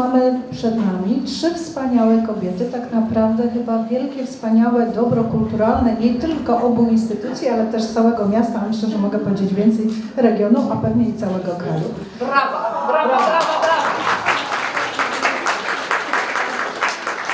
Mamy przed nami trzy wspaniałe kobiety, tak naprawdę chyba wielkie, wspaniałe dobro kulturalne, nie tylko obu instytucji, ale też całego miasta, a myślę, że mogę powiedzieć więcej regionu, a pewnie i całego kraju. Brawa, brawa, brawa, brawa.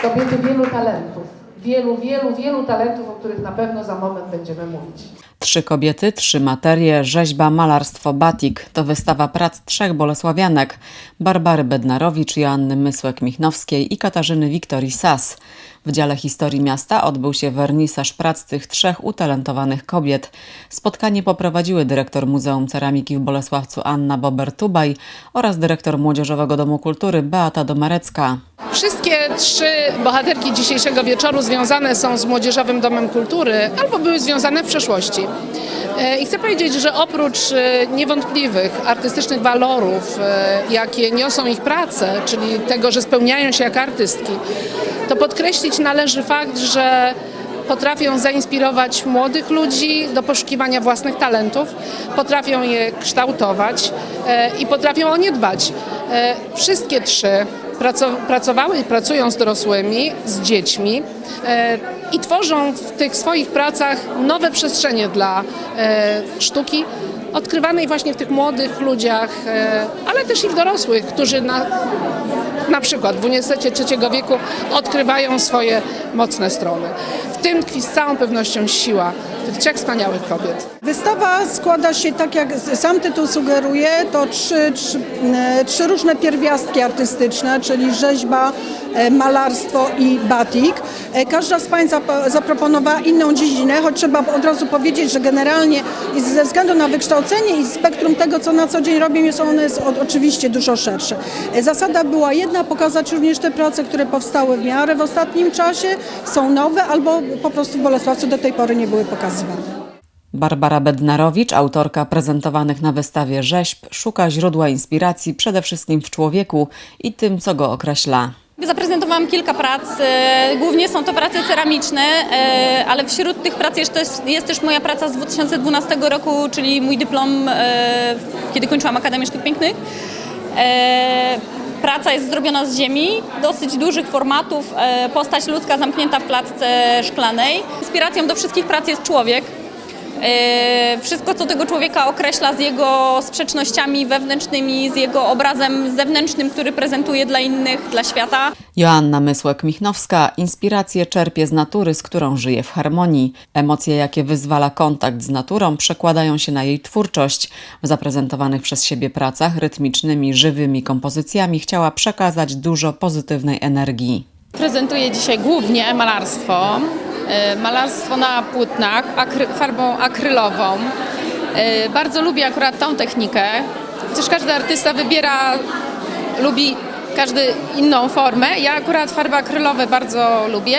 Kobiety wielu talentów. Wielu, wielu, wielu talentów, o których na pewno za moment będziemy mówić. Trzy kobiety, trzy materie, rzeźba, malarstwo, batik. To wystawa prac trzech bolesławianek. Barbary Bednarowicz, Joanny Mysłek-Michnowskiej i Katarzyny Wiktorii Sas. W dziale historii miasta odbył się wernisaż prac tych trzech utalentowanych kobiet. Spotkanie poprowadziły dyrektor Muzeum Ceramiki w Bolesławcu Anna Bober-Tubaj oraz dyrektor Młodzieżowego Domu Kultury Beata Domarecka. Wszystkie trzy bohaterki dzisiejszego wieczoru związane są z Młodzieżowym Domem Kultury albo były związane w przeszłości. E, I chcę powiedzieć, że oprócz e, niewątpliwych artystycznych walorów, e, jakie niosą ich prace, czyli tego, że spełniają się jak artystki, to podkreślić należy fakt, że potrafią zainspirować młodych ludzi do poszukiwania własnych talentów, potrafią je kształtować e, i potrafią o nie dbać. E, Wszystkie trzy praco- pracowały i pracują z dorosłymi, z dziećmi e, i tworzą w tych swoich pracach nowe przestrzenie dla e, sztuki, odkrywanej właśnie w tych młodych ludziach, e, ale też i w dorosłych, którzy na, na przykład w Uniwersytecie III wieku odkrywają swoje mocne strony. W tym tkwi z całą pewnością siła tych trzech wspaniałych kobiet. Wystawa składa się, tak jak sam tytuł sugeruje, to trzy, trzy, e, trzy różne pierwiastki artystyczne, czyli rzeźba, malarstwo i batik. Każda z Pań zap- zaproponowała inną dziedzinę, choć trzeba od razu powiedzieć, że generalnie ze względu na wykształcenie i spektrum tego, co na co dzień robią, jest one oczywiście dużo szersze. E, Zasada była jedna, pokazać również te prace, które powstały w miarę w ostatnim czasie, są nowe albo po prostu w Bolesławcu do tej pory nie były pokazywane. Barbara Bednarowicz, autorka prezentowanych na wystawie rzeźb, szuka źródła inspiracji przede wszystkim w człowieku i tym, co go określa. Zaprezentowałam kilka prac, e, głównie są to prace ceramiczne, e, ale wśród tych prac jest też, jest też moja praca z 2012 roku, czyli mój dyplom, e, kiedy kończyłam Akademię Sztuk Pięknych. Praca jest zrobiona z ziemi, dosyć dużych formatów, postać ludzka zamknięta w klatce szklanej. Inspiracją do wszystkich prac jest człowiek. E, Wszystko, co tego człowieka określa z jego sprzecznościami wewnętrznymi, z jego obrazem zewnętrznym, który prezentuje dla innych, dla świata. Joanna Mysłek-Michnowska inspirację czerpie z natury, z którą żyje w harmonii. Emocje, jakie wyzwala kontakt z naturą, przekładają się na jej twórczość. W zaprezentowanych przez siebie pracach rytmicznymi, żywymi kompozycjami chciała przekazać dużo pozytywnej energii. Prezentuję dzisiaj głównie malarstwo. E, Malarstwo na płótnach akry, farbą akrylową. E, Bardzo lubię akurat tą technikę. Chociaż każdy artysta wybiera, lubi każdy inną formę. Ja akurat farby akrylowe bardzo lubię.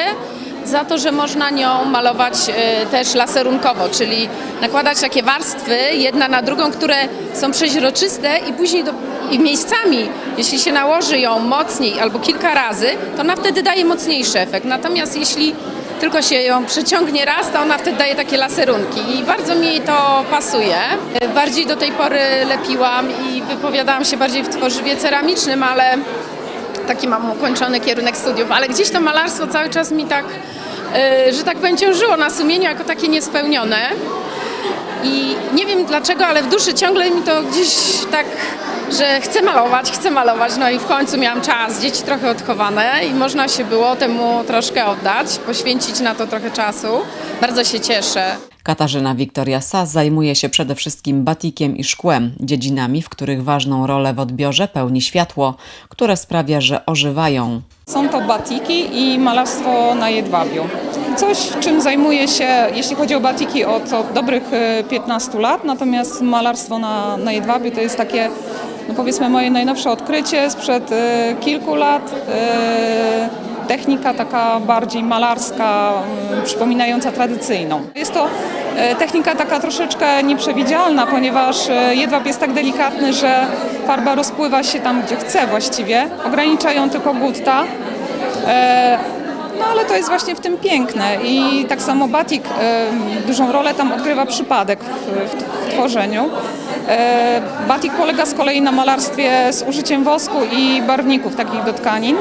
Za to, że można nią malować e, też laserunkowo, czyli nakładać takie warstwy jedna na drugą, które są przeźroczyste i później do, i miejscami, jeśli się nałoży ją mocniej albo kilka razy, to ona wtedy daje mocniejszy efekt. Natomiast jeśli tylko się ją przeciągnie raz, to ona wtedy daje takie laserunki i bardzo mi to pasuje. Bardziej do tej pory lepiłam i wypowiadałam się bardziej w tworzywie ceramicznym, ale taki mam ukończony kierunek studiów, ale gdzieś to malarstwo cały czas mi tak, e, że tak powiem, ciążyło na sumieniu jako takie niespełnione. I nie wiem dlaczego, ale w duszy ciągle mi to gdzieś tak, że chcę malować, chcę malować. No i w końcu miałam czas, dzieci trochę odchowane i można się było temu troszkę oddać, poświęcić na to trochę czasu. Bardzo się cieszę. Katarzyna Wiktoria Sas zajmuje się przede wszystkim batikiem i szkłem, dziedzinami, w których ważną rolę w odbiorze pełni światło, które sprawia, że ożywają. Są to batiki i malarstwo na jedwabiu. Coś, czym zajmuję się, jeśli chodzi o batiki, od, od dobrych e, 15 lat, natomiast malarstwo na, na jedwabiu to jest takie, no powiedzmy, moje najnowsze odkrycie sprzed e, kilku lat. E, Technika taka bardziej malarska, mm, przypominająca tradycyjną. Jest to technika taka troszeczkę nieprzewidzialna, ponieważ jedwab jest tak delikatny, że farba rozpływa się tam, gdzie chce właściwie. Ogranicza ją tylko gutta. No ale to jest właśnie w tym piękne i tak samo batik dużą rolę tam odgrywa przypadek w tworzeniu. E, Batik polega z kolei na malarstwie z użyciem wosku i barwników takich do tkanin.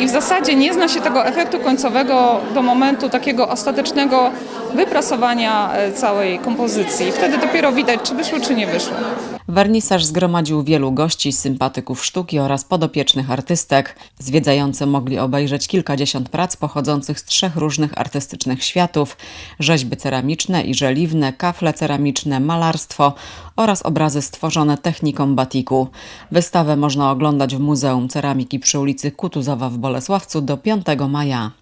I w zasadzie nie zna się tego efektu końcowego do momentu takiego ostatecznego wyprasowania e, całej kompozycji. Wtedy dopiero widać, czy wyszło, czy nie wyszło. Wernisaż zgromadził wielu gości, sympatyków sztuki oraz podopiecznych artystek. Zwiedzający mogli obejrzeć kilkadziesiąt prac pochodzących z trzech różnych artystycznych światów: rzeźby ceramiczne i żeliwne, kafle ceramiczne, malarstwo oraz obrazy stworzone techniką batiku. Wystawę można oglądać w Muzeum Ceramiki przy ulicy Kutuzowa w Bolesławcu do 5 maja.